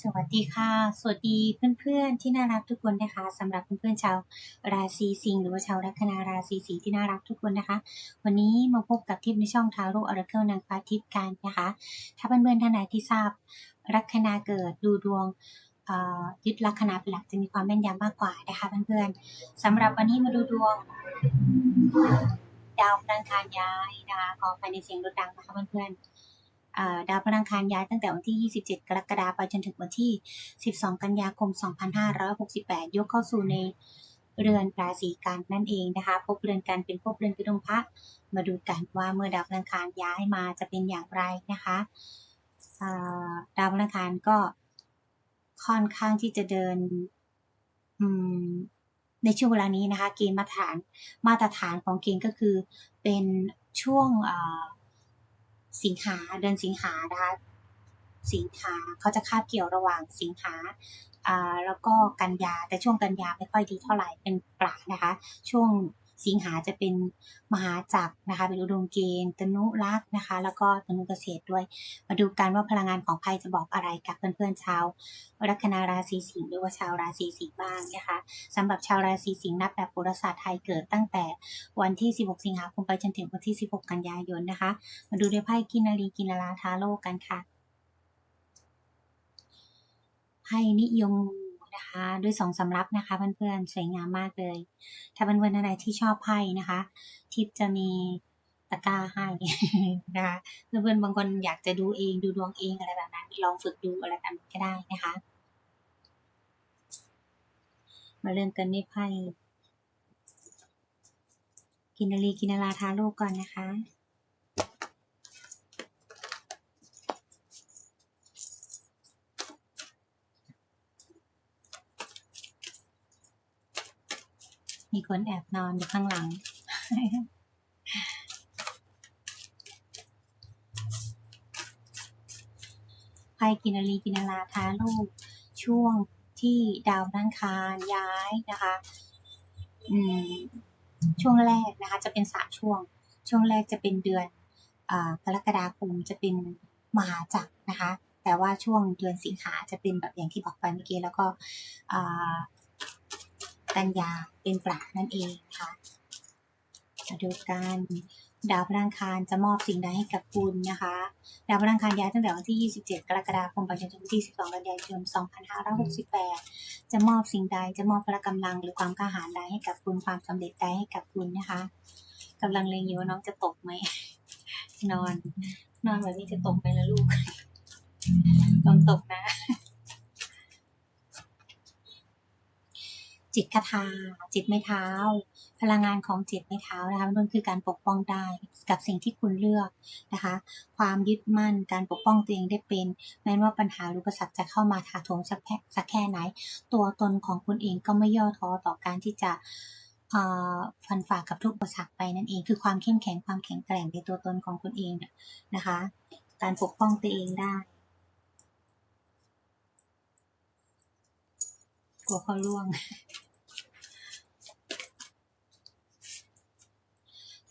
สวัสดีค่ะ สวัสดีเพื่อนๆ ที่น่ารักทุกคนนะคะสำหรับเพื่อนๆชาวราศีสิงห์หรือว่าชาวลัคนาราศีสิงห์ที่น่ารักทุกคนนะคะ วันนี้มาพบกับทิปในช่องทาโร่ออร์เคิลนางฟ้าทิพย์กันนะคะ ถ้าเพื่อนๆท่านไหนที่ทราบลัคนาเกิดดูดวงยึดลัคนาเป็นหลักจะมีความแม่นยำมากกว่านะคะเพื่อนๆสำหรับวันนี้มาดูดวงดาวพลังคารย้ายนะคะขอภายในเสียงรถดังนะคะเพื่อนๆ ดาวพลังคารย้ายตั้งแต่วันที่ 27 กรกฎาคมไปจนถึงวันที่ 12 กันยาคม2568 ยกเข้าสู่ในเรือนราศีกันนั่นเองนะคะภพเรือนกันเป็นภพเรือนกระดงพระ มาดูกันว่าเมื่อดาวพลังคารย้ายมาจะเป็นอย่างไรนะคะดาวพลังคารก็ค่อนข้างที่จะเดินในช่วงเวลานี้นะคะ เกณฑ์มาตรฐานมาตรฐานของเกณฑ์ก็คือเป็นช่วงอ สิงหาเดือนสิงหานะคะสิงหาเขาจะคาบเกี่ยวระหว่างสิงหาอ่าแล้วก็กันยาแต่ช่วงกันยาไม่ค่อยดีเท่าไหร่เป็นปลานะคะ ช่วง สิงหาจะเป็นมหาจักรนะคะ เป็นอุดมเกณฑ์ตนุรักษ์นะคะ แล้วก็ตนุเกษตรด้วย มาดูกันว่าพลังงานของไพ่จะบอกอะไรกับเพื่อนๆชาวลัคนาราศีสิงห์หรือว่าชาวราศีสิงห์บ้างนะคะสำหรับชาวราศีสิงห์นับแบบโหราศาสตร์ไทยเกิดตั้งแต่วันที่ 16 สิงหาคมไปจนถึงวันที่ 16 กันยายนนะคะ มาดูด้วยไพ่กินารีกินาราทาโร่กันค่ะไพ่นิยม นะคะด้วยสองสำรับนะคะเพื่อนๆสวยงามมากเลย ถ้าเป็นวันอะไรที่ชอบไพ่นะคะทิปจะมีตะกร้าให้นะคะเพื่อนๆบางคนอยากจะดูเองดูดวงเองอะไรแบบนั้นลองฝึกดูอะไรแบบนั้นก็ได้นะคะ มาเริ่มกันด้วยไพ่กินารีกินาราทาโร่ก่อนนะคะ มีคนแอบนอนอยู่ข้างหลัง ไพ่กินารีกินาราท้าลูก ช่วงที่ดาวนังคารย้ายนะคะ อืม ช่วงแรกนะคะ จะเป็นสามช่วง ช่วงแรกจะเป็นเดือนอกรกฎาคมจะเป็นมหาจักรนะคะ แต่ว่าช่วงเดือนสิงหาจะเป็นแบบอย่างที่บอกไปเมื่อกี้แล้วก็ กันยาเป็นปราดนั่นเองนะคะมาดูกันดาวพลังคารจะมอบสิ่งใดให้กับคุณนะคะ ดาวพลังคารย้ายตั้งแต่วันที่ 27 กรกฎาคมไปจนถึงที่ 12 กันยายน 2568 จะมอบสิ่งใด จะมอบพละกำลังหรือความกล้าหาญใดให้กับคุณ ความสำเร็จใดให้กับคุณนะคะกำลังเลงอยู่ว่าน้องจะตกไหม นอน นอนแบบนี้จะตกไหมล่ะลูกต้องตกนะ จิตคาถาจิตไม่เท้า พลังงานของจิตไม่เท้านะคะมันคือการปกป้องได้กับสิ่งที่คุณเลือกนะคะ ความยึดมั่นการปกป้องตัวเองได้เป็น แม้ว่าปัญหาหรืออุปสรรคจะเข้ามาถาโถมสักแค่สักแค่ไหน ตัวตนของคุณเองก็ไม่ย่อท้อต่อการที่จะฟันฝ่ากับทุกอุปสรรคไปนั่นเองคือความเข้มแข็งความแข็งแกร่งในตัวตนของคุณเองนะคะ การปกป้องตัวเองได้ กลัวเขาล่วง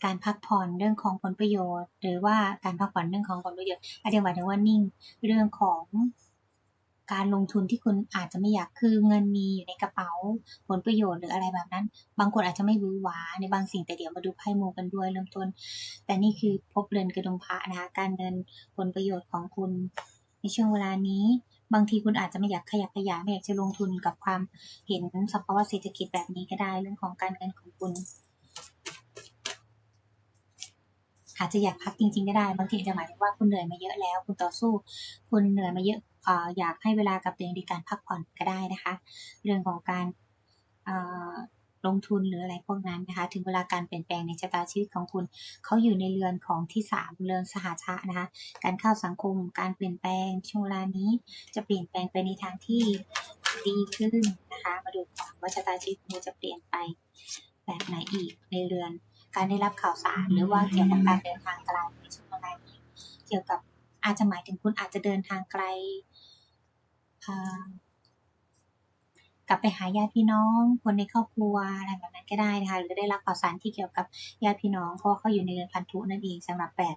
การพักผ่อนเรื่องของผลประโยชน์ หรือว่าการพักผ่อนเรื่องของผลประโยชน์อาจจะหมายถึงว่านิ่งเรื่องของการลงทุนที่คุณอาจจะไม่อยากคือเงินมีอยู่ในกระเป๋าผลประโยชน์หรืออะไรแบบนั้น บางคนอาจจะไม่รู้หวาในบางสิ่งแต่เดี๋ยวมาดูไพ่มูกันด้วยเริ่มต้น แต่นี่คือพบเรือนกระดงพระนะคะการเงินผลประโยชน์ของคุณในช่วงเวลานี้ บางทีคุณอาจจะไม่อยากขยับขยายไม่อยากจะลงทุนกับความเห็นสภาวะเศรษฐกิจแบบนี้ก็ได้เรื่องของการเงินของคุณ อาจจะอยากพักจริงๆก็ได้ บางทีจะหมายถึงว่าคุณเหนื่อยมาเยอะแล้ว คุณต่อสู้ คุณเหนื่อยมาเยอะออยากให้เวลากับตัวเองในการพักผ่อนก็ได้นะคะ เรื่องของการ ลงทุนหรืออะไรพวกนั้นนะคะ ถึงเวลาการเปลี่ยนแปลงในชะตาชีวิตของคุณ เขาอยู่ในเรือนของที่สามเรือนสหชะนะคะ การเข้าสังคม การเปลี่ยนแปลงช่วงเวลานี้ จะเปลี่ยนแปลงไปในทางที่ดีขึ้นนะคะ มาดูก่อนว่าชะตาชีวิตคุณจะเปลี่ยนไปแบบไหนอีกในเรือน การได้รับข่าวสารหรือว่าเกี่ยวกับการเดินทางไกลในช่วงเวลานี้เกี่ยวกับอาจจะหมายถึงคุณอาจจะเดินทางไกล ลับไปหาญาติพี่น้อง คนในครอบครัวอะไรแบบนั้นก็ได้นะคะหรือได้รับข่าวสารที่เกี่ยวกับญาติพี่น้องเพราะเขาอยู่ในเรือนพันธุนั่นเองสำหรับแปด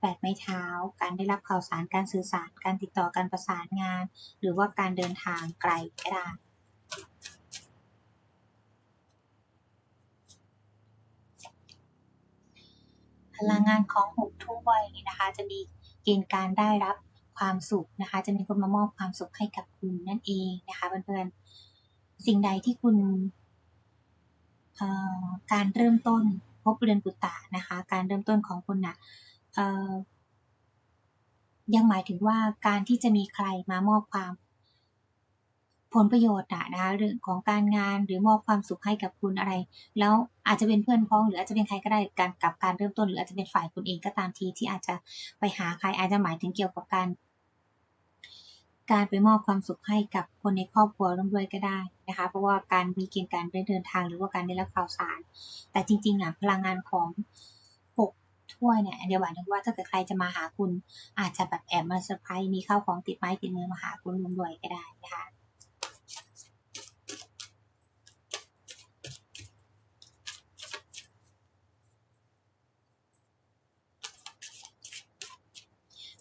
แปดไม้เท้า การได้รับข่าวสารการสื่อสาร การติดต่อการประสานงาน หรือว่าการเดินทางไกลก็ได้พลังงานของหกถ้วยนี่นะคะ จะมีเกณฑ์การได้รับความสุขนะคะ จะมีคนมามอบความสุขให้กับคุณนั่นเองนะคะเพื่อนๆ สิ่งใดที่คุณเอ่อการเริ่มต้นพบเรือนปุตตะนะคะ การเริ่มต้นของคุณนะเอ่อยังหมายถึงว่าการที่จะมีใครมามอบความผลประโยชน์อะนะคะเรื่องของการงานหรือมอบความสุขให้กับคุณอะไร แล้วอาจจะเป็นเพื่อนพ้องหรืออาจจะเป็นใครก็ได้การกับการเริ่มต้น หรืออาจจะเป็นฝ่ายคุณเองก็ตามทีที่อาจจะไปหาใครอาจจะหมายถึงเกี่ยวกับการ การไปมอบความสุขให้กับคนในครอบครัวร่วมด้วยก็ได้นะคะ เพราะว่าการมีเกณฑ์การได้เดินทางหรือว่าการได้รับข่าวสาร แต่จริงๆอะพลังงานของหกถ้วยเนี่ยเดี๋ยวหมายถึงว่าถ้าเกิดใครจะมาหาคุณ อาจจะแบบแอบมาเซอร์ไพรส์มีข้าวของติดไม้ติดมือมาหาคุณร่วมด้วยก็ได้นะคะ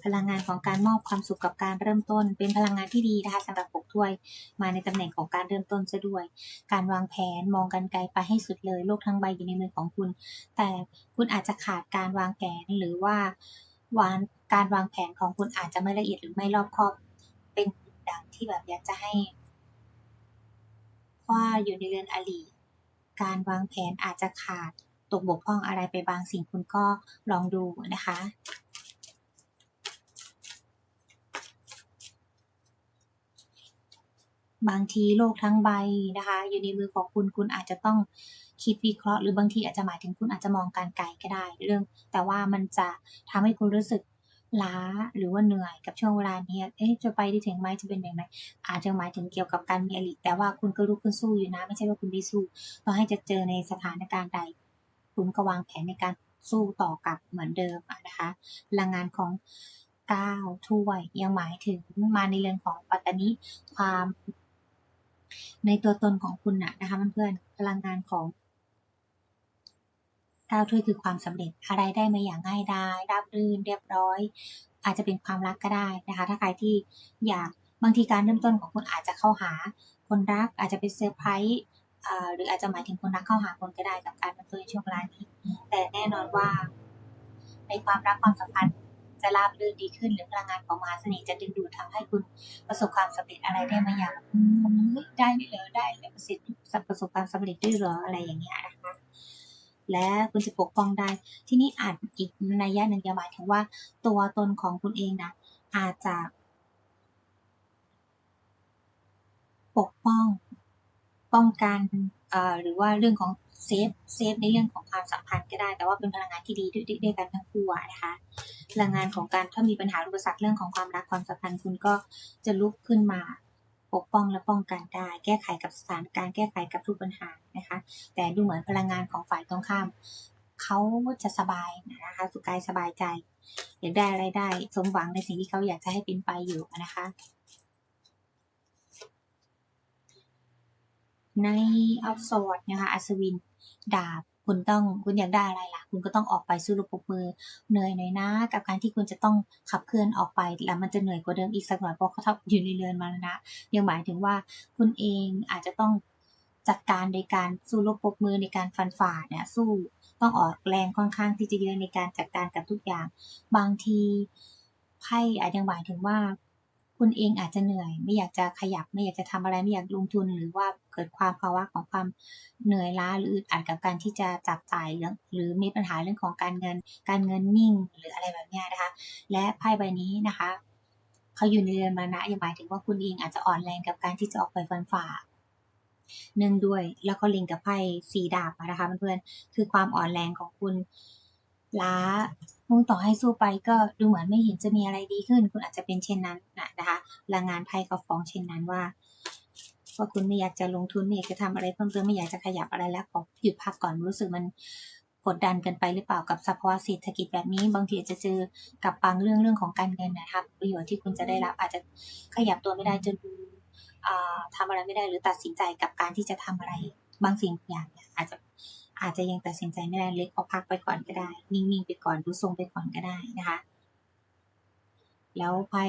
พลังงานของการมอบความสุขกับการเริ่มต้น เป็นพลังงานที่ดีนะคะสำหรับหกถ้วย มาในตำแหน่งของการเริ่มต้นซะด้วย การวางแผนมองกันไกลไปให้สุดเลย โลกทั้งใบอยู่ในมือของคุณ แต่คุณอาจจะขาดการวางแผนหรือว่าวางการวางแผนของคุณอาจจะไม่ละเอียดหรือไม่รอบคอบ เป็นดังที่แบบอยากจะให้ว่าอยู่ในเรือนอลีการวางแผนอาจจะขาดตกบกพร่องอะไรไปบางสิ่งคุณก็ลองดูนะคะ บางทีโลกทั้งใบนะคะ อยู่ในมือของคุณคุณอาจจะต้องคิดวิเคราะห์หรือบางทีอาจจะหมายถึงคุณอาจจะมองการไกลก็ได้เรื่อง แต่ว่ามันจะทำให้คุณรู้สึกล้าหรือว่าเหนื่อยกับช่วงเวลานี้เอ๊ะจะไปได้ถึงไหมจะเป็นอย่างไรอาจจะหมายถึงเกี่ยวกับการมีอลิแต่ว่าคุณก็ลุกขึ้นสู้อยู่นะ ไม่ใช่ว่าคุณไม่สู้ต่อให้จะเจอในสถานการณ์ใด คุณก็วางแผนในการสู้ต่อกับเหมือนเดิมนะคะพลังงานของก้าวถ้วยยังหมายถึงมาในเรื่องของปัตตานีความ ในตัวตนของคุณนะนะคะเพื่อนๆพลังงานของก้าวถ้วยคือความสำเร็จอะไรได้มาอย่างง่ายดายราบรื่นเรียบร้อย อาจจะเป็นความรักก็ได้นะคะ ถ้าใครที่อยากบางทีการเริ่มต้นของคุณอาจจะเข้าหาคนรักอาจจะเป็นเซอร์ไพรส์หรืออาจจะหมายถึงคนรักเข้าหาคนก็ได้กับการเป็นตัวในช่วงเวลานี้แต่แน่นอนว่า ในความรักความสัมพันธ์ จะราบรื่นดีขึ้น หรือพลังงานของมหาเสน่ห์จะดึงดูดทำให้คุณประสบความสำเร็จอะไรได้มาอย่างได้เลยเหรอได้เลยประสิทธิ์ประสบความสำเร็จด้วยเหรออะไรอย่างเงี้ยนะคะและคุณจะปกป้องได้ ที่นี่อาจอีกในยยะหนึ่งจะหมายถึงว่า ตัวตนของคุณเองนะอาจจะปกป้องป้องกันหรือว่าเรื่องของ เซฟเซฟในเรื่องของความสัมพันธ์ก็ได้ แต่ว่าเป็นพลังงานที่ดีด้วยด้วยกันทั้งคู่นะคะพลังงานของการถ้ามีปัญหาอุปสรรคเรื่องของความรักความสัมพันธ์คุณก็จะลุกขึ้นมาปกป้องและป้องกันได้ แก้ไขกับสถานการณ์แก้ไขกับทุกปัญหานะคะ แต่ดูเหมือนพลังงานของฝ่ายตรงข้ามเขาจะสบายนะคะสุขกายสบายใจอยากได้อะไรได้ สมหวังในสิ่งที่เขาอยากจะให้เป็นไปอยู่นะคะ ในอัลสวอดนะคะอัศวิน ดาบคุณต้องคุณอยากได้อะไรล่ะ คุณก็ต้องออกไปสู้รบปรบมือเหนื่อยหน่อยนะ กับการที่คุณจะต้องขับเคลื่อนออกไป แล้วมันจะเหนื่อยกว่าเดิมอีกสักหน่อยเพราะเขาทับอยู่ในเรือนมาแล้วนะยังหมายถึงว่าคุณเองอาจจะต้องจัดการโดยการสู้รบปรบมือในการฟันฝ่าเนี่ยสู้ต้องออกแรงค่อนข้างที่จะเยอะในการจัดการกับทุกอย่าง บางทีไพ่อาจจะหมายถึงว่า คุณเองอาจจะเหนื่อย ไม่อยากจะขยับไม่อยากจะทำอะไรไม่อยากลงทุนหรือว่าเกิดความภาวะของความเหนื่อยล้าหรืออึดอัดกับการที่จะจับจ่ายเรื่องหรือมีปัญหาเรื่องของการเงิน การเงินนิ่งหรืออะไรแบบนี้นะคะ และไพ่ใบนี้นะคะเขาอยู่ในเรือนมานะยังหมายถึงว่าคุณเองอาจจะอ่อนแรงกับการที่จะออกไปฟันฝ่าหนึ่งด้วยแล้วก็ลิงก์กับไพ่สีดาบนะคะเพื่อนๆคือความอ่อนแรงของคุณ ล้ามุ่งต่อให้สู้ไปก็ดูเหมือนไม่เห็นจะมีอะไรดีขึ้น คุณอาจจะเป็นเช่นนั้นนะนะคะพลังงานไพ่ก็ฟ้องเช่นนั้นว่าว่าคุณไม่อยากจะลงทุนไม่อยากจะทำอะไรเพิ่มเติมไม่อยากจะขยับอะไรแล้วขอหยุดพักก่อนรู้สึกมันกดดันเกันไปหรือเปล่ากับสภาวะเศรษฐกิจแบบนี้ บางทีจะเจอกับบางเรื่องเรื่องของการเงินนะคะประโยชน์ที่คุณจะได้รับอาจจะขยับตัวไม่ได้จนอ่าทำอะไรไม่ได้หรือตัดสินใจกับการที่จะทำอะไร บางสิ่งบางอย่างอาจจะ อาจจะยังตัดสินใจไม่ได้เล็กพอาพักไปก่อนก็ได้ นิ่งๆไปก่อนดูทรงไปก่อนก็ได้นะคะ แล้วไพ่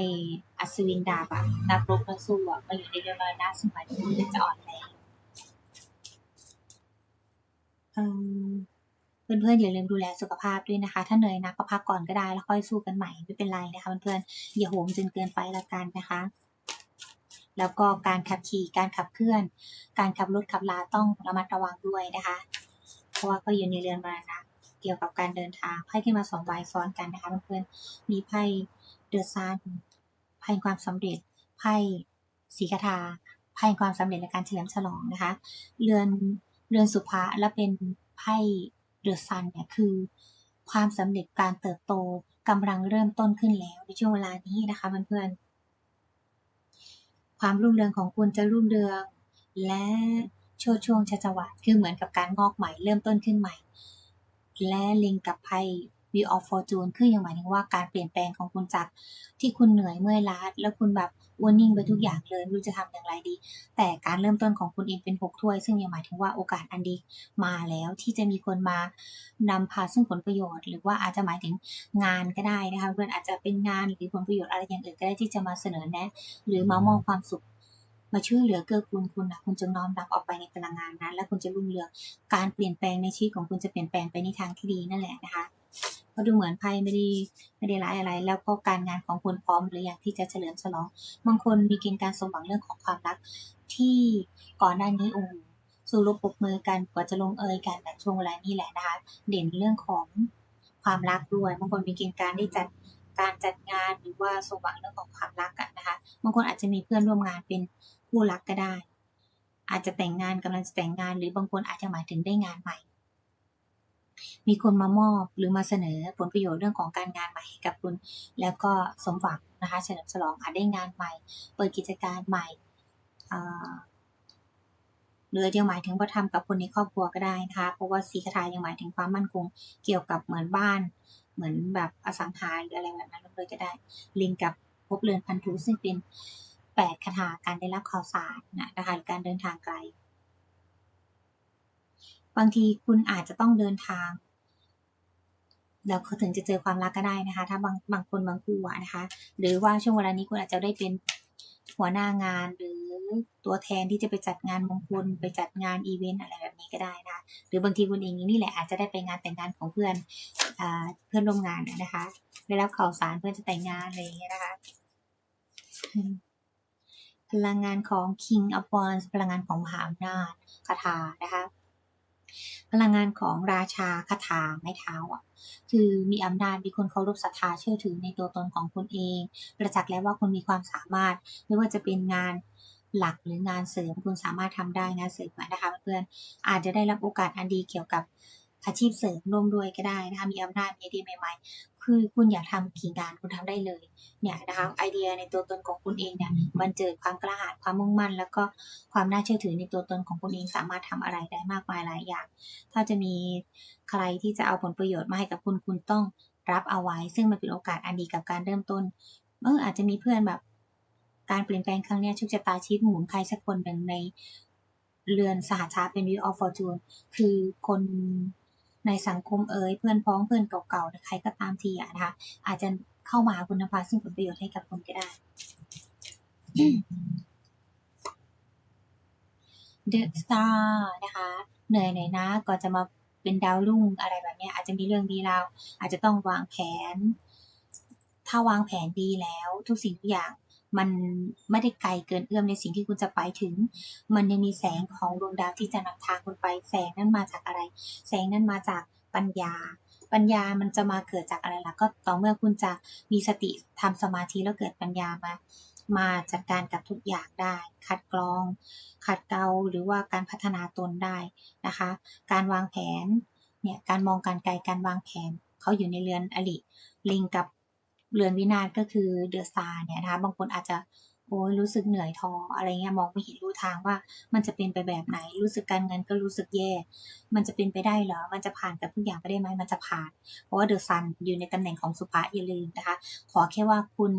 อัศวินดาบอะนักรบนักสู้อะมาอยู่ในเรือนมรณะซึ่งหมายถึงว่จะอ่อนแรงเอิ่มเพื่อนๆอย่าลืมดูแลสุขภาพด้วยนะคะ ถ้าเหนื่อยนักก็พักก่อนก็ได้แล้วค่อยสู้กันใหม่ไม่เป็นไรนะคะเพื่อนๆอย่าโหมจนเกินไปละกันนะคะแล้วก็การขับขี่ การขับเคลื่อน การขับรถขับลาต้องระมัดระวังด้วยนะคะ ราะว่าก็อยู่ในเรือนมรณะเกี่ยวกับการเดินทางไพ่ขึ้นมาสองใบซ้อนกันนะคะเพื่อนๆมีไพ่เดอะซันไพ่ความสำเร็จไพ่สีคาถาไพ่ความสำเร็จและการเฉลิมฉลองนะคะ เรือนเรือนสุภาและเป็นไพ่เดอะซันเนี่ยคือความสำเร็จการเติบโตกำลังเริ่มต้นขึ้นแล้วในช่วงเวลานี้นะคะเพื่อนๆความรุ่งเรืองของคุณจะรุ่งเรือง และ โชช่วงชัชวาลคือเหมือนกับการงอกใหม่เริ่มต้นขึ้นใหม่ และลิงกับไพ่ Wheel of Fortune คือยังหมายถึงว่าการเปลี่ยนแปลงของคุณจากที่คุณเหนื่อยเมื่อยล้าแล้วคุณแบบวนนิ่งไปทุกอย่างเลยไม่รู้จะทำอย่างไรดี แต่การเริ่มต้นของคุณเองเป็นหกถ้วย ซึ่งยังหมายถึงว่าโอกาสอันดีมาแล้วที่จะมีคนมานำพาซึ่งผลประโยชน์ หรือว่าอาจจะหมายถึงงานก็ได้นะคะเพื่อนอาจจะเป็นงานหรือผลประโยชน์อะไรอย่างอื่นก็ได้ที่จะมาเสนอแนะ หรือมามอบความสุข มาช่วยเหลือเกื้อกูลคุณนะคุณจงน้อมรับออกไปในพลังงานนั้น และคุณจะรุ่งเรืองการเปลี่ยนแปลงในชีวิตของคุณจะเปลี่ยนแปลงไปในทางที่ดีนั่นแหละนะคะก็ดูเหมือนไพ่ไม่ได้ไม่ได้ร้ายอะไร แล้วก็การงานของคุณพร้อมหรืออย่างที่จะเฉลิมฉลองบางคนมีเกณฑ์การสมหวังเรื่องของความรัก ที่ก่อนหน้านี้โอ้โหสู้รบปบมือกันกว่าจะลงเอยกันแต่ช่วงเวลานี้แหละนะคะเด่นเรื่องของความรักด้วยบางคนมีเกณฑ์การได้จัดการจัดงานหรือว่าสมหวังเรื่องของความรักกันนะคะบางคนอาจจะมีเพื่อนร่วมงานเป็น คู่รักก็ได้ อาจจะแต่งงานกำลังจะแต่งงาน หรือบางคนอาจจะหมายถึงได้งานใหม่ มีคนมามอบหรือมาเสนอผลประโยชน์เรื่องของการงานใหม่ให้กับคุณ แล้วก็สมหวังนะคะเฉลิมฉลองอาจได้งานใหม่ เปิดกิจการใหม่หรือยังหมายถึงว่าทำกับคนในครอบครัวก็ได้นะคะเพราะว่าสีคาถายังหมายถึงความมั่นคงเกี่ยวกับเหมือนบ้าน เหมือนแบบอสังหาหรืออะไรแบบนั้นเลยก็ได้ ลิงกับภพเรือนพันธุซึ่งเป็น แปดคาถาการได้รับข่าวสารนะคะหรือการเดินทางไกล บางทีคุณอาจจะต้องเดินทางแล้วถึงจะเจอความรักก็ได้นะคะ ถ้าบางบางคนบางคู่นะคะ หรือว่าช่วงเวลานี้คุณอาจจะได้เป็นหัวหน้างานหรือตัวแทนที่จะไปจัดงานมงคลไปจัดงานอีเวนต์อะไรแบบนี้ก็ได้นะหรือบางทีคุณเองนี่แหละอาจจะได้ไปงานแต่งงานของเพื่อนอเพื่อนร่วมงานนะคะได้รับข่าวสารเพื่อนจะแต่งงานอะไรอย่างเงี้ยนะคะ พลังงานของ King of Wands พลังงานของมหาอำนาจคาถานะคะพลังงานของราชาคาถาไม้เท้าอะ คือมีอำนาจมีคนเคารพศรัทธาเชื่อถือในตัวตนของคุณเอง ประจักษ์แล้วว่าคุณมีความสามารถ ไม่ว่าจะเป็นงานหลักหรืองานเสริมคุณสามารถทำได้งานเสริมนะคะเพื่อนอาจจะได้รับโอกาสอันดีเกี่ยวกับอาชีพเสริมร่วมด้วยก็ได้นะคะมีอำนาจมีดีใหม่ ๆ คือคุณอยากทำกี่งานคุณทำได้เลยเนี่ยนะคะไอเดียในตัวตนของคุณเองเนี่ยมันเจอความกล้าหาญความมุ่งมั่น แล้วก็ความน่าเชื่อถือในตัวตนของคุณเองสามารถทำอะไรได้มากมายหลายอย่าง ถ้าจะมีใครที่จะเอาผลประโยชน์มาให้กับคุณคุณต้องรับเอาไว้ ซึ่งมันเป็นโอกาสอันดีกับการเริ่มต้นเอออาจจะมีเพื่อนแบบ การเปลี่ยนแปลงครั้งนี้โชคชะตาชีวิตหมุนใครสักคนหนึ่งในเรือนสหชาติเป็นวิวออฟฟอร์จูนคือคน ในสังคมเอ่ยเพื่อนพ้องเพื่อนเก่าๆใครก็ตามทีอะนะคะอาจจะเข้ามาคุณภาพซึ่งผลประโยชน์ให้กับคุณก็ได้ เดอะสตาร์นะคะเหนื่อยหน่อยนะก่อนจะมาเป็นดาวรุ่งอะไรแบบนี้อาจจะมีเรื่องมีราวอาจจะต้องวางแผน ถ้าวางแผนดีแล้ว ทุกสิ่งทุกอย่าง มันไม่ได้ไกลเกินเอื้อมในสิ่งที่คุณจะไปถึง มันยังมีแสงของดวงดาวที่จะนำทางคุณไป แสงนั้นมาจากอะไร แสงนั้นมาจากปัญญา ปัญญามันจะมาเกิดจากอะไรล่ะ ก็ต่อเมื่อคุณจะมีสติทำสมาธิแล้วเกิดปัญญามา มาจัดการกับทุกอย่างได้ คัดกรอง ขัดเกลาหรือว่าการพัฒนาตนได้นะคะ การวางแผน เนี่ย การมองการไกล การวางแผน เขาอยู่ในเรือนอลิลิงกับ เรือนวินาศก็คือเดอะซาเนี่ยนะคะบางคนอาจจะโอ้ยรู้สึกเหนื่อยท้ออะไรเงี้ยมองไม่เห็นรูทางว่า มันจะเป็นไปแบบไหน รู้สึกการเงินก็รู้สึกแย่ มันจะเป็นไปได้เหรอ มันจะผ่านกับทุกอย่างไปได้ไหมมันจะผ่าน เพราะว่าเดอะซันอยู่ในตำแหน่งของสุภาอย่าลืมนะคะ ขอแค่ว่าคุณ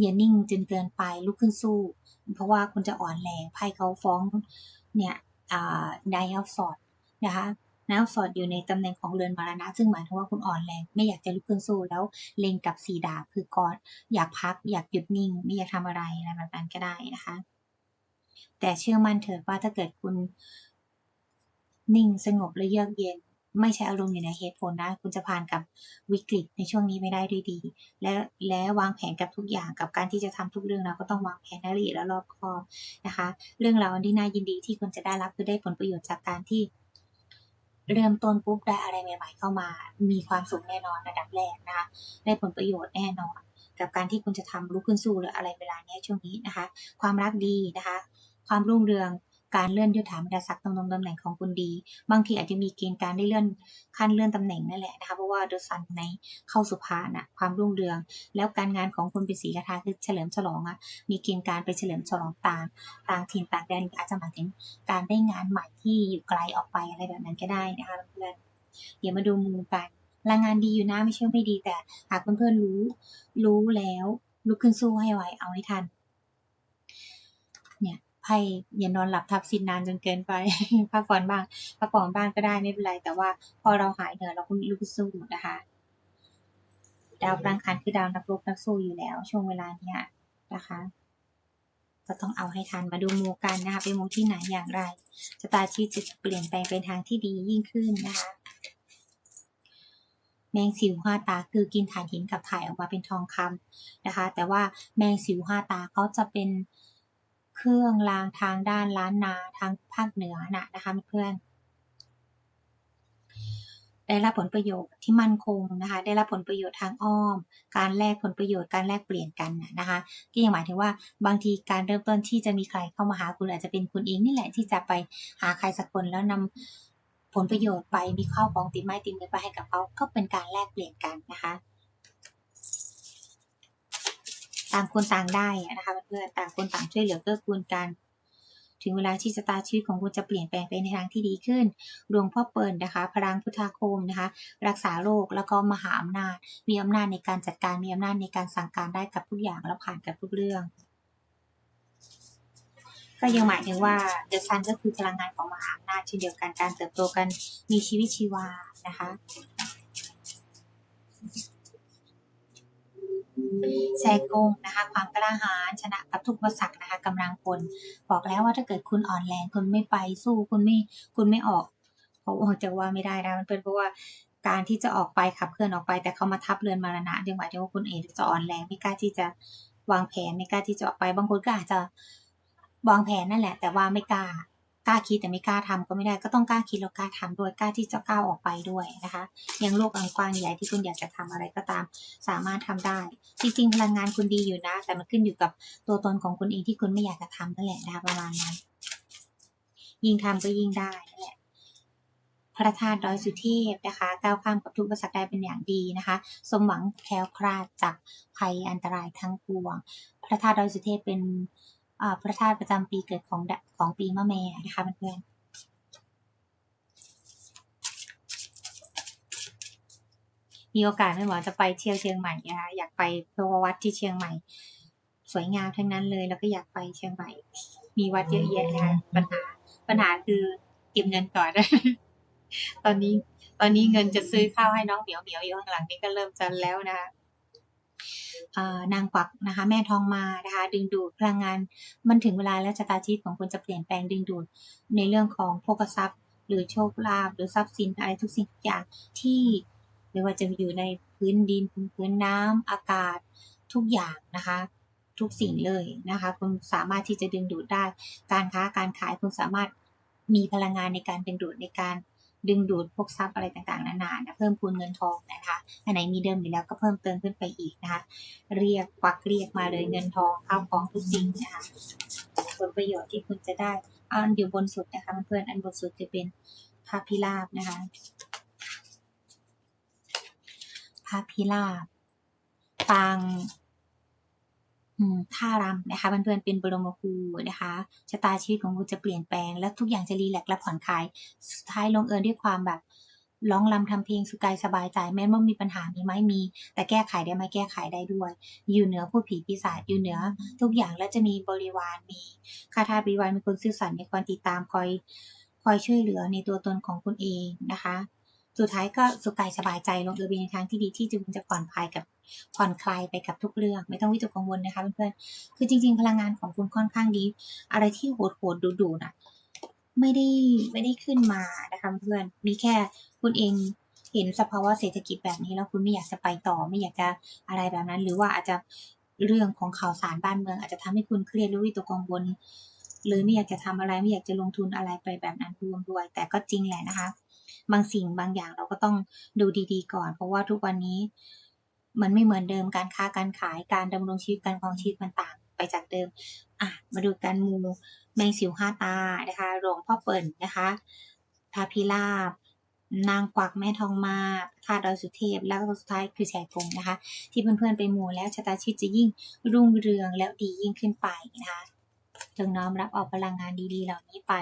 อย่านิ่งจนเกินไปลุกขึ้นสู้ เพราะว่าคุณจะอ่อนแรงไพ่เขาฟ้องเนี่ยอ่าไดอัลฟอดนะคะ แล้วสอดอยู่ในตำแหน่งของเรือนมรณะ ซึ่งหมายถึงว่าคุณอ่อนแรง ไม่อยากจะลุกขึ้นสู้แล้วเล็งกับสีดาบคือกอดอยากพัก อยากหยุดนิ่ง ไม่อยากทำอะไรอะไรแบบนั้นก็ได้นะคะ แต่เชื่อมั่นเถิดว่าถ้าเกิดคุณนิ่งสงบและเยือกเย็น ไม่ใช่อารมณ์อยู่ในเหตุผลนะ คุณจะผ่านกับวิกฤตในช่วงนี้ไม่ได้ด้วยดี และและวางแผนกับทุกอย่างกับการที่จะทำทุกเรื่องเราก็ต้องวางแผนให้ละเอียดและรอบคอบนะคะ เรื่องราวที่น่ายินดีที่คุณจะได้รับคือได้ผลประโยชน์จากการที่ เริ่มต้นปุ๊บได้อะไรใหม่ๆเข้ามา มีความสุขแน่นอนระดับแรกนะคะ ได้ผลประโยชน์แน่นอน กับการที่คุณจะทำลุกขึ้นสู้หรืออะไรเวลาเนี้ยช่วงนี้นะคะ ความรักดีนะคะ ความรุ่งเรือง การเลื่อนยศถาบรรดาศักดิ์ตำแหน่งของคุณดี บางทีอาจจะมีเกณฑ์การได้เลื่อนขั้นเลื่อนตำแหน่งนั่นแหละนะคะเพราะว่าดวซันในเข้าสุภาน่ะความรุ่งเรือง แล้วการงานของคุณเป็นสีกระทาคือเฉลิมฉลองอะมีเกณฑ์การไปเฉลิมฉลองต่างต่างถิ่นต่างแดนอาจจะหมายถึงการได้งานใหม่ที่อยู่ไกลออกไปอะไรแบบนั้นก็ได้นะคะเพื่อนเดี๋ยวมาดูมุมกันรายงานดีอยู่นะไม่ใช่ไม่ดีแต่หากเพื่อนๆรู้ รู้แล้วลุกขึ้นสู้ให้ไวเอาให้ทัน เนี่ยไพ่อย่านอนหลับทับสินนานจนเกินไป พักผ่อนบ้างพักผ่อนบ้างก็ได้ไม่เป็นไร แต่ว่าพอเราหายเหนื่อยเราก็ลุกสู้นะคะ ดาวพลังคันคือดาวนักรบนักสู้อยู่แล้ว ช่วงเวลาเนี้ยนะคะก็ต้องเอาให้ทันมาดูมูกันนะคะเป็นมูที่ไหนอย่างไรชะตาชีวิตจะเปลี่ยนแปลงเป็นทางที่ดียิ่งขึ้นนะคะแมงสิวห้าตาคือกินถ่านหินกับถ่ายออกมาเป็นทองคำนะคะ แต่ว่าแมงสิวห้าตาเขาจะเป็น เครื่องรางทางด้านล้านนาทางภาคเหนือนะนะคะเพื่อนได้รับผลประโยชน์ที่มั่นคงนะคะ ได้รับผลประโยชน์ทางอ้อม การแลกผลประโยชน์ การแลกเปลี่ยนกันนะคะก็ยังหมายถึงว่าบางทีการเริ่มต้นที่จะมีใครเข้ามาหาคุณอาจจะเป็นคุณเองนี่แหละที่จะไปหาใครสักคนแล้วนำผลประโยชน์ไปมีข้าวของติดไม้ติดมือไปให้กับเขาก็เป็นการแลกเปลี่ยนกันนะคะ ต่างคนต่างได้นะคะเพื่อนๆต่างคนต่างช่วยเหลือเกื้อกูลกัน ถึงเวลาที่ชะตาชีวิตของคุณจะเปลี่ยนแปลงไปในทางที่ดีขึ้นหลวงพ่อเปิลนะคะ พลังพุทธาคมนะคะ รักษาโรคแล้วก็มหาอำนาจ มีอำนาจในการจัดการมีอำนาจในการสั่งการได้กับทุกอย่างแล้วผ่านกับทุกเรื่องก็ยังหมายถึงว่าเดอะซันก็คือพลังงานของมหาอำนาจเช่นเดียวกันการเติบโตกันมีชีวิตชีวานะคะ แซกงนะคะ ความกล้าหาญชนะกับทุกอุปสรรคนะคะกำลังพลบอกแล้วว่าถ้าเกิดคุณอ่อนแรงคุณไม่ไปสู้คุณไม่คุณไม่ออกเขาออกจะว่าไม่ได้นะมันเป็นเพราะว่าการที่จะออกไปขับเคลื่อนออกไป แต่เขามาทับเรือนมรณะดี๋ยวหมายถึงว่าคุณเองจะอ่อนแรงไม่กล้าที่จะวางแผนไม่กล้าที่จะออกไปบางคนก็อาจจะวางแผนนั่นแหละ แต่ว่าไม่กล้า กล้าคิดแต่ไม่กล้าทำก็ไม่ได้ก็ต้องกล้าคิดแล้วกล้าทำด้วยกล้าที่จะก้าวออกไปด้วยนะคะยังโลกอันกว้างใหญ่ที่คุณอยากจะทำอะไรก็ตาม สามารถทำได้ จริงๆพลังงานคุณดีอยู่นะ แต่มันขึ้นอยู่กับตัวตนของคุณเองที่คุณไม่อยากจะทำนั่นแหละนะประมาณนั้น ยิ่งทำก็ยิ่งได้นั่นแหละพระธาตุดอยสุเทพนะคะก้าวข้ามกับทุกอุปสรรคได้เป็นอย่างดีนะคะ สมหวังแคล้วคลาดจากภัยอันตรายทั้งปวง พระธาตุดอยสุเทพเป็น พระธาตุประจำปีเกิดของของปีมะแม่นะคะเพื่อนมีโอกาสไม่หมอจะไปเที่ยวเชียงใหม่นะคะอยากไปเพราะว่าวัดที่เชียงใหม่ สวยงามทั้งนั้นเลย แล้วก็อยากไปเชียงใหม่ มีวัดเยอะแยะนะคะปัญหาปัญหาคือเก็บเงินก่อนตอนนี้ ตอนนี้เงินจะซื้อข้าวให้น้องเหมียวเหมียวอยู่ข้างหลังนี่ก็เริ่มจะแล้วนะคะ นางกวักนะคะ แม่ทองมานะคะ ดึงดูดพลังงาน มันถึงเวลาแล้วชะตาชีวิตของคุณจะเปลี่ยนแปลงดึงดูดในเรื่องของโภคทรัพย์ หรือโชคลาภหรือทรัพย์สินอะไรทุกสิ่งทุกอย่างที่ไม่ว่าจะอยู่ในพื้นดินพื้นน้ำอากาศทุกอย่างนะคะ ทุกสิ่งเลยนะคะ คุณสามารถที่จะดึงดูดได้ การค้าการขายคุณสามารถมีพลังงานในการดึงดูดในการ ดึงดูดพวกทรัพย์อะไรต่างๆ นานานะเพิ่มพูนเงินทองนะคะอันไหนมีเดิมอยู่แล้วก็เพิ่มเติมขึ้นไปอีกนะคะเรียกควักเรียกมาเลยเงินทองข้าวของทุกสิ่งนะคะผลประโยชน์ที่คุณจะได้อันอยู่บนสุดนะคะเพื่อนอันบนสุดจะเป็นพระพิราบนะคะพระพิราบปาง ท่ารำนะคะเพื่อนๆเป็นบรมครูนะคะชะตาชีวิตของคุณจะเปลี่ยนแปลง และทุกอย่างจะรีแลกและผ่อนคลาย สุดท้ายลงเอยด้วยความแบบร้องรำทำเพลงสุกายสบายใจ แม้ว่ามีปัญหามีไหมมี แต่แก้ไขได้ไหมแก้ไขได้ด้วย อยู่เหนือผู้ผีปีศาจอยู่เหนือ ทุกอย่างและจะมีบริวารมีคาถาบริวารมีคนซื่อสัตย์มีคนติดตามคอยคอยช่วยเหลือในตัวตนของคุณเองนะคะ สุดท้ายก็สุขกายสบายใจลงเอยไปในทางที่ดีที่จะจะผ่อนคลายกับผ่อนคลายไปกับทุกเรื่อง ไม่ต้องวิตกกังวลนะคะเพื่อนๆคือจริง ๆ พลังงานของคุณค่อนข้างดี อะไรที่โหดโหดๆดุๆน่ะไม่ได้ไม่ได้ขึ้นมานะคะเพื่อนมีแค่คุณเองเห็นสภาวะเศรษฐกิจแบบนี้แล้วคุณไม่อยากจะไปต่อไม่อยากจะอะไรแบบนั้น หรือว่าอาจจะเรื่องของข่าวสารบ้านเมือง อาจจะทำให้คุณเครียดหรือวิตกกังวลหรือไม่อยากจะทำอะไรไม่อยากจะลงทุนอะไรไปแบบนั้นรวมด้วย แต่ก็จริงแหละนะคะ บางสิ่งบางอย่างเราก็ต้องดูดีๆ ก่อน เพราะว่าทุกวันนี้ มันไม่เหมือนเดิมการค้าการขายการดำรงชีวิตการครองชีวิตมันต่างไปจากเดิม อะ มาดูการมูแมงสิวห้าตานะคะหลวงพ่อเปิ่นนะคะพระพิราบนางกวักแม่ทองมาพระดอยสุเทพ แล้วก็สุดท้ายคือแฉกงนะคะ ที่เพื่อนๆไปมูแล้วชะตาชีวิตจะยิ่งรุ่งเรืองแล้วดียิ่งขึ้นไปนะคะจงน้อมรับเอาพลังงานดีๆ เหล่านี้ไป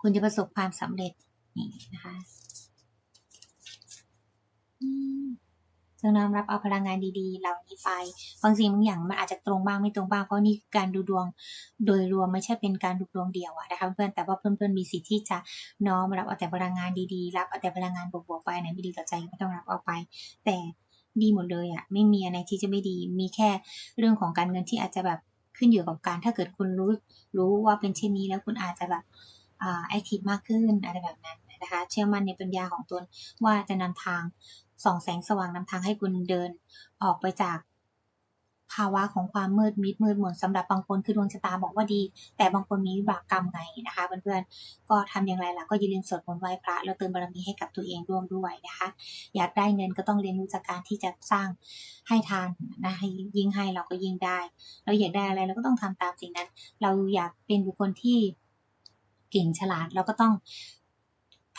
คุณจะประสบความสำเร็จ นี่นะคะจงน้อมรับเอาพลังงานดีๆ เหล่านี้ไป บางสิ่งบางอย่างมันอาจจะตรงบ้างไม่ตรงบ้าง เพราะนี่การดูดวงโดยรวมไม่ใช่เป็นการดูดวงเดียวอะนะคะเพื่อนแต่ว่าเพื่อนๆมีสิทธิ์ที่จะน้อมรับเอาแต่พลังงานดีๆ รับเอาแต่พลังงานบวกๆไปไหนไม่ดีต่อใจไม่ต้องรับเอาไป แต่ดีหมดเลยอะไม่มีอะไรที่จะไม่ดี มีแค่เรื่องของการเงินที่อาจจะแบบขึ้นอยู่กับการถ้าเกิดคุณรู้รู้ว่าเป็นเช่นนี้แล้วคุณอาจจะแบบอ่าแอคทีฟมากขึ้นอะไรแบบนั้น นะคะ เชื่อมั่นในปัญญาของตนว่าจะนำทางส่องแสงสว่างนำทางให้คุณเดิน ออกไปจากภาวะของความมืดมิดมืดมนสำหรับบางคนคือดวงชะตาบอกว่าดี แต่บางคนมีวิบากกรรมไงนะคะเพื่อนๆก็ทำอย่างไรล่ะก็อย่าลืมสวดมนต์ไหว้พระแล้วเติมบารมีให้กับตัวเองร่วมด้วยนะคะ อยากได้เงินก็ต้องเรียนรู้จากการที่จะสร้างให้ทานนะให้ยิ่งให้เราก็ยิ่งได้ เราอยากได้อะไรเราก็ต้องทำตามสิ่งนั้น เราอยากเป็นบุคคลที่เก่งฉลาดเราก็ต้อง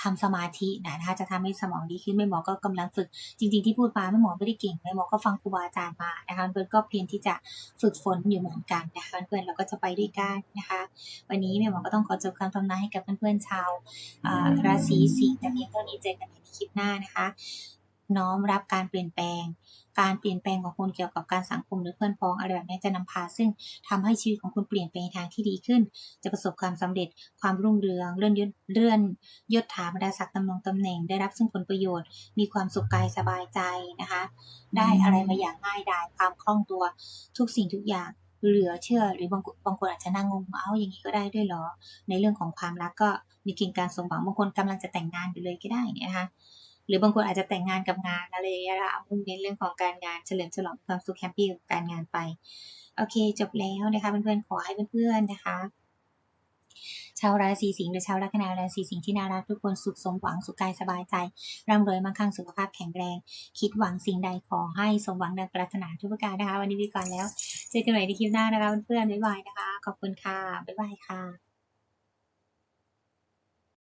ทำสมาธินะคะจะทำให้สมองดีขึ้นแม่หมอก็กำลังฝึกจริง ๆที่พูดมาแม่หมอไม่ได้เก่งแม่หมอก็ฟังครูบาอาจารย์มานะคะเพื่อนก็เพียรที่จะฝึกฝนอยู่เหมือนกันนะคะเพื่อนเราก็จะไปด้วยกันนะคะ วันนี้แม่หมอก็ต้องขอจบคำทำนายให้กับเพื่อนๆชาวอ่าราศีสิงห์แต่เพียงเท่านี้เจอกันในคลิปหน้านะคะ น้อมรับการเปลี่ยนแปลง การเปลี่ยนแปลงของคุณเกี่ยวกับการสังคมหรือเพื่อนพ้องอะไรแบบนี้จะนำพา ซึ่งทำให้ชีวิตของคุณเปลี่ยนไปในทางที่ดีขึ้น จะประสบความสำเร็จความรุ่งเรืองเลื่อนยศเลื่อนยศถาบรรดาศักดิ์ตำแหน่งตำแหน่ง ได้รับซึ่งผลประโยชน์ มีความสุขกายสบายใจนะคะ ได้อะไรมาอย่างง่ายดายความคล่องตัวทุกสิ่งทุกอย่างเหลือเชื่อหรือบางคนบางคนอาจจะนั่งงงเอ้าอย่างนี้ก็ได้ด้วยเหรอ ในเรื่องของความรักก็มีเกณฑ์การสมหวังบางคนกำลังจะแต่งงานอยู่เลยก็ได้นี่นะคะ หรือบางคนอาจจะแต่งงานกับงานอะไรอย่างเงี้ยละมุ่งเน้นเรื่องของการงานเฉลิมฉลองความสุขแฮปปี้กับการงานไป โอเค จบแล้วนะคะเพื่อนๆขอให้เพื่อนๆนะคะ ชาวราศีสิงห์หรือชาวลัคนาราศีสิงห์ที่น่ารักทุกคนสุขสมหวังสุขกายสบายใจร่ำรวยมั่งคั่งสุขภาพแข็งแรง คิดหวังสิ่งใดขอให้สมหวังดังปรารถนาทุกประการนะคะ วันนี้ไปก่อนแล้วเจอกันใหม่ในคลิปหน้านะคะเพื่อนๆบ๊ายบายนะคะ ขอบคุณค่ะบ๊ายบายค่ะ